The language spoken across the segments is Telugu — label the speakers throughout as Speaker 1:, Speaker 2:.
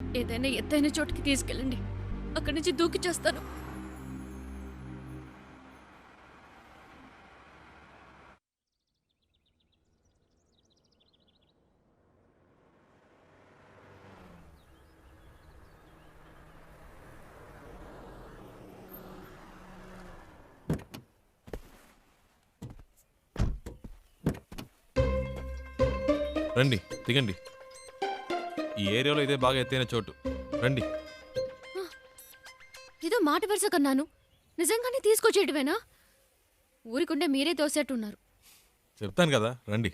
Speaker 1: ఏదైనా ఎత్తైన చోటుకి తీసుకెళ్ళండి. అక్కడి నుంచి దూకి చేస్తాను.
Speaker 2: రండి దిగండి. ఈ ఏరియాలో ఇదే బాగా ఎత్తైన చోటు. రండి.
Speaker 1: ఏదో మాట వరుస కన్నాను. నిజంగానే తీసుకొచ్చేయటమేనా ఊరికుండే మీరే తోసేట్టున్నారు
Speaker 2: చెప్తాను కదా రండి.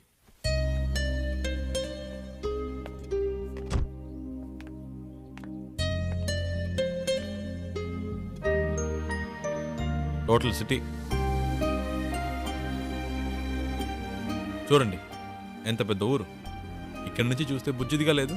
Speaker 2: Total city. చూడండి ఎంత పెద్ద ఊరు. ఇక్కడి నుంచి చూస్తే బుజ్జిదిగా లేదు.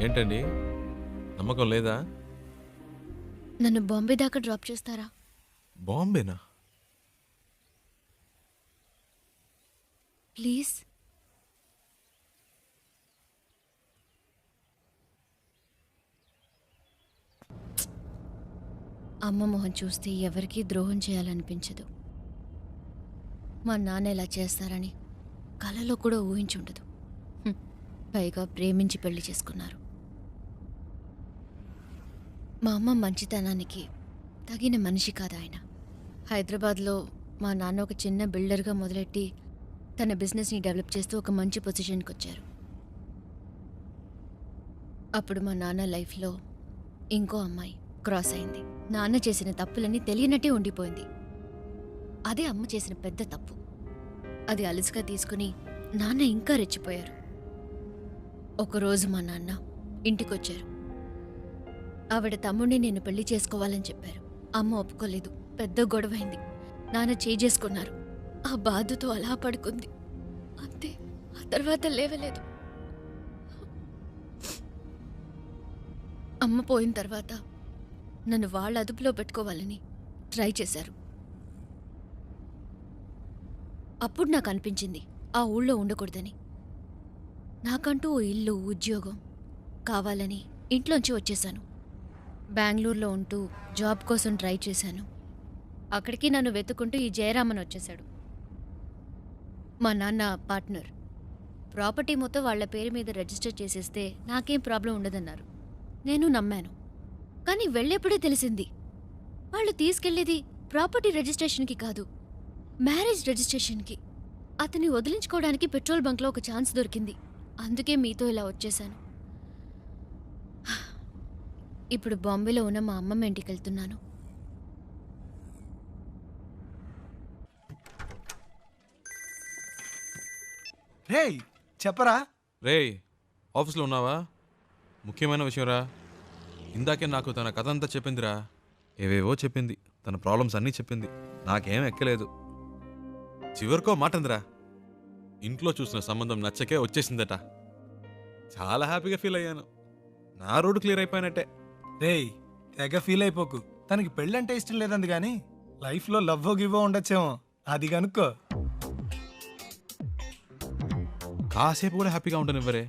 Speaker 2: ఏంటండి? నమ్మకం లేదా?
Speaker 1: నన్ను బాంబే దాకా డ్రాప్ చేస్తారా?
Speaker 2: బాంబేనా?
Speaker 1: ప్లీజ్. అమ్మ మొహం చూస్తే ఎవరికీ ద్రోహం చేయాలనిపించదు. మా నాన్న ఇలా చేస్తారని కలలో కూడా ఊహించుండదు. పైగా ప్రేమించి పెళ్ళి చేసుకున్నారు. మా అమ్మ మంచితనానికి తగిన మనిషి కాదు ఆయన. హైదరాబాద్లో మా నాన్న ఒక చిన్న బిల్డర్గా మొదలెట్టి తన బిజినెస్ని డెవలప్ చేస్తూ ఒక మంచి పొజిషన్కి వచ్చారు. అప్పుడు మా నాన్న లైఫ్లో ఇంకో అమ్మాయి క్రాస్ అయింది. నాన్న చేసిన తప్పులన్నీ తెలియనట్టే ఉండిపోయింది. అదే అమ్మ చేసిన పెద్ద తప్పు. అది అలసిగా తీసుకుని నాన్న ఇంకా రెచ్చిపోయారు. ఒకరోజు మా నాన్న ఇంటికొచ్చారు. ఆవిడ తమ్ముడిని నేను పెళ్ళి చేసుకోవాలని చెప్పారు. అమ్మ ఒప్పుకోలేదు. పెద్ద గొడవైంది. నాన్న చేసుకున్నారు ఆ బాధతో అలా పడుకుంది. అంతే. ఆ తర్వాత లేవలేదు. అమ్మ పోయిన తర్వాత నన్ను వాళ్ళ అదుపులో పెట్టుకోవాలని ట్రై చేశారు. అప్పుడు నాకు అనిపించింది ఆ ఊళ్ళో ఉండకూడదని. నాకంటూ ఓ ఇల్లు ఉద్యోగం కావాలని ఇంట్లోంచి వచ్చేశాను. బెంగళూరులో ఉంటూ జాబ్ కోసం ట్రై చేశాను. అక్కడికి నన్ను వెతుకుంటూ ఈ జయరామన్ వచ్చేశాడు. మా నాన్న పార్ట్నర్. ప్రాపర్టీ మొత్తం వాళ్ళ పేరు మీద రిజిస్టర్ చేసేస్తే నాకేం ప్రాబ్లం ఉండదన్నారు. నేను నమ్మాను. కానీ వెళ్ళేప్పుడే తెలిసింది. వాళ్ళు తీసుకెళ్ళేది ప్రాపర్టీ రిజిస్ట్రేషన్కి కాదు మ్యారేజ్ రిజిస్ట్రేషన్కి. అతన్ని వదిలించుకోవడానికి పెట్రోల్ బంక్లో ఒక ఛాన్స్ దొరికింది. అందుకే మీతో ఇలా వచ్చేశాను. ఇప్పుడు బాంబేలో ఉన్న మా అమ్మమ్మ ఇంటికి వెళ్తున్నాను.
Speaker 3: రేయ్ చెప్పరా?
Speaker 2: రేయ్ ఆఫీస్లో ఉన్నావా? ముఖ్యమైన విషయంరా. ఇందాకే నాకు తన కథ అంతా చెప్పిందిరా. ఏవేవో చెప్పింది. తన ప్రాబ్లమ్స్ అన్నీ చెప్పింది. నాకేం ఎక్కలేదు. చివరికో మాటందిరా. ఇంట్లో చూసిన సంబంధం నచ్చకే వచ్చేసిందట. చాలా హ్యాపీగా ఫీల్ అయ్యాను. నా రోడ్డు క్లియర్ అయిపోయినట్టే.
Speaker 3: రేయ్ తెగ ఫీల్ అయిపోకు. తనకి పెళ్ళంటే ఇష్టం లేదంది కానీ లైఫ్లో లవ్ గివ్వో ఉండొచ్చేమో. అది కనుక్కో
Speaker 2: కాసేపు కూడా హ్యాపీగా ఉండనివ్వరే.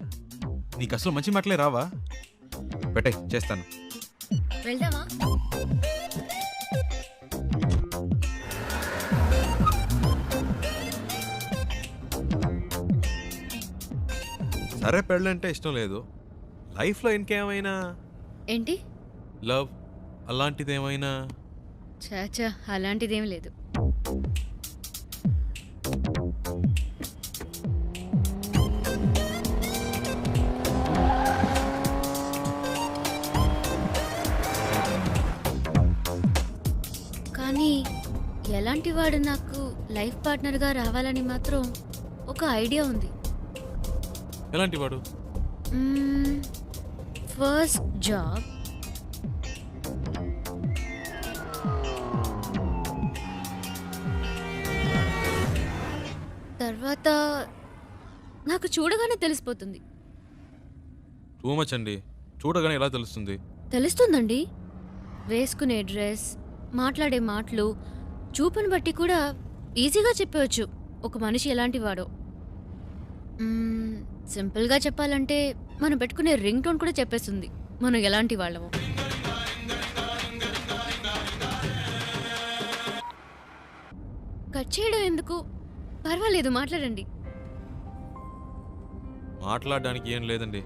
Speaker 2: నీకు అసలు మంచి మాటలే రావా? పెట్టే చేస్తాను.
Speaker 1: వెళ్దామా?
Speaker 2: సరే పెళ్ళంటే ఇష్టం లేదు. లైఫ్లో ఇంకేమైనా?
Speaker 1: ఏంటి?
Speaker 2: లవ్ అలాంటిదేమైనా?
Speaker 1: చాచా అలాంటిదేం లేదు. కానీ ఎలాంటి వాడు నాకు లైఫ్ పార్ట్నర్గా రావాలని మాత్రం ఒక ఐడియా ఉంది.
Speaker 2: ఎలాంటి వాడు?
Speaker 1: First job. తర్వాత నాకు చూడగానే తెలిసిపోతుంది.
Speaker 2: టూ మచ్ అండి. చూడగానే ఎలా తెలుస్తుంది?
Speaker 1: తెలుస్తుందండి. వేసుకునే డ్రెస్ మాట్లాడే మాటలు చూపుని బట్టి కూడా ఈజీగా చెప్పవచ్చు. ఒక మనిషి ఎలాంటి వాడో సింపుల్గా చెప్పాలంటే మనం పెట్టుకునే రింగ్ టోన్ కూడా చెప్పేస్తుంది. మనం ఎలాంటి వాళ్ళమో. కట్ చేయడం ఎందుకు? పర్వాలేదు మాట్లాడండి.
Speaker 2: మాట్లాడడానికి ఏం లేదండి.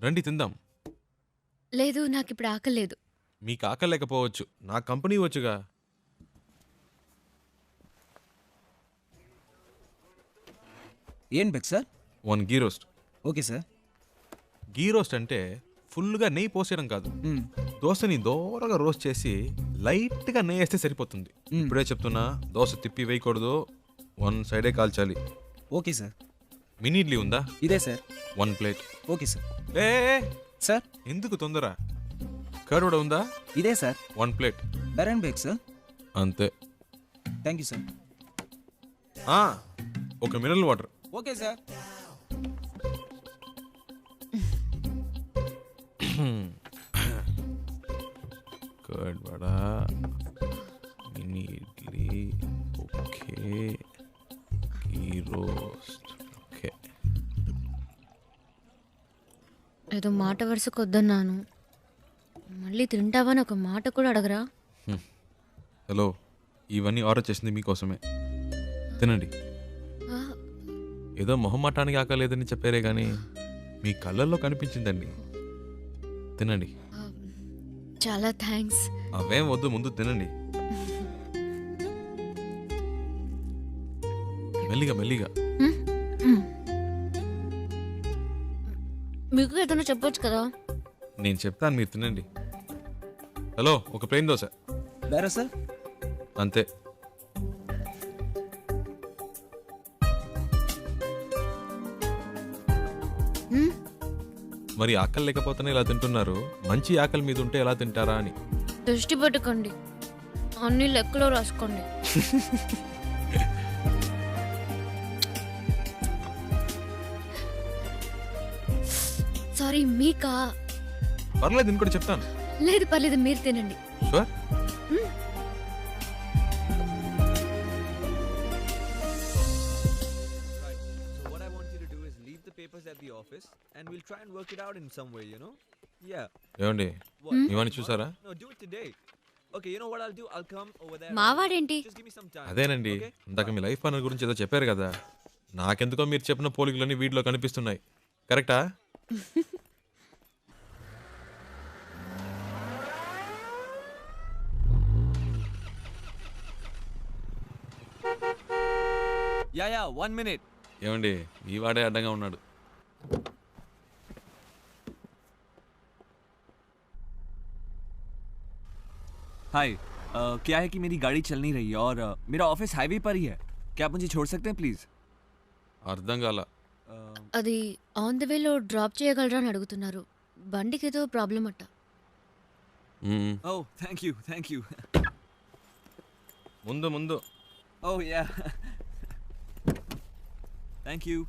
Speaker 2: రండి తిందాం.
Speaker 1: లేదు నాకు ఇప్పుడు ఆకలి లేదు
Speaker 2: మీకు ఆకలేకపోవచ్చు నా కంపెనీ వచ్చుగా.
Speaker 4: ఏం beg sir?
Speaker 2: One ghee roast
Speaker 4: okay sir.
Speaker 2: Ghee roast అంటే ఫుల్గా నెయ్యి పోసేయడం కాదు. దోశని దోరగా రోస్ట్ చేసి లైట్గా నెయ్యి వేస్తే సరిపోతుంది. ఇప్పుడే చెప్తున్నా దోశ తిప్పి వేయకూడదు. వన్ సైడే కాల్చాలి.
Speaker 4: Okay sir.
Speaker 2: మినీ ఇడ్లీ ఉందా?
Speaker 4: ఇదే sir.
Speaker 2: One plate
Speaker 4: okay sir.
Speaker 2: ఏ
Speaker 4: సార్.
Speaker 2: ఎందుకు తొందర? కర్డ్ కూడా ఉందా?
Speaker 4: ఇదే సార్.
Speaker 2: వన్ ప్లేట్
Speaker 4: బెరన్ బేక్ సార్.
Speaker 2: అంతే.
Speaker 4: థ్యాంక్ యూ సార్
Speaker 2: ఒక mineral
Speaker 4: water. Okay
Speaker 2: sir. Curd vada mini idli okay roast okay
Speaker 1: ఏదో మాట వరుసకు వద్దన్నాను మళ్ళీ తింటావని ఒక మాట కూడా అడగరా?
Speaker 2: హలో ఇవన్నీ ఆర్డర్ చేసింది మీకోసమే. తినండి. ఏదో మొహమాటానికి ఆకలేదని చెప్పారే కానీ మీ కళ్ళల్లో కనిపించిందండి. తినండి.
Speaker 1: చాలా థ్యాంక్స్.
Speaker 2: అవేం వద్దు ముందు తినండి. మెల్లిగా మెల్లిగా.
Speaker 1: మీకు ఏదైనా చెప్పొచ్చు కదా?
Speaker 2: నేను చెప్తాను మీరు తినండి. హలో ఒక ప్లేన్ దోశ.
Speaker 4: సార్?
Speaker 2: అంతే. మరి ఆకలి లేకపోతేనే ఇలా తింటున్నారు? మంచి ఆకలి మీద ఉంటే ఎలా తింటారా అని?
Speaker 1: దృష్టి పెట్టుకోండి. అన్ని లెక్కలో రాసుకోండి. సారీ మీకా?
Speaker 2: పర్లేదు ఇంకోటి చెప్తాను.
Speaker 1: లేదు పర్లేదు మీరు తినండి.
Speaker 2: Sure.
Speaker 5: Right. So what I want you to do is leave the papers at the office, and we'll try and work it out in some way. You know? Yeah.
Speaker 2: ఏమండి? ఇవన్నీ చూసారా
Speaker 5: No, do it today. Okay. You know what I'll do? I'll come over there.
Speaker 1: మావాడేంటి
Speaker 5: Just give me some time.
Speaker 2: అదేనండి? ఇందాక మీ లైఫ్ పార్ట్నర్ గురించి ఏదో చెప్పారు కదా నాకెందుకో మీరు చెప్పిన పోలికలన్నీ వీటిలో కనిపిస్తున్నాయి కరెక్టా
Speaker 5: Yeah, yeah. One minute.
Speaker 2: ఏమండి ఈ వాడే అడ్డంగా ఉన్నాడు
Speaker 5: हाय uh, क्या है कि मेरी गाड़ी चल नहीं रही है और uh, मेरा ऑफिस हाईवे पर ही है क्या आप मुझे छोड़ सकते हैं प्लीज
Speaker 2: అర్థం కాల
Speaker 1: అది ఆన్ ద వేలో డ్రాప్ చేయగలరా అని అడుగుతున్నారు బండికి ఏదో ప్రాబ్లం అట్ట
Speaker 2: మ్మ్.
Speaker 5: Oh thank you thank you
Speaker 2: ముందు ముందు
Speaker 5: ओह या थैंक यू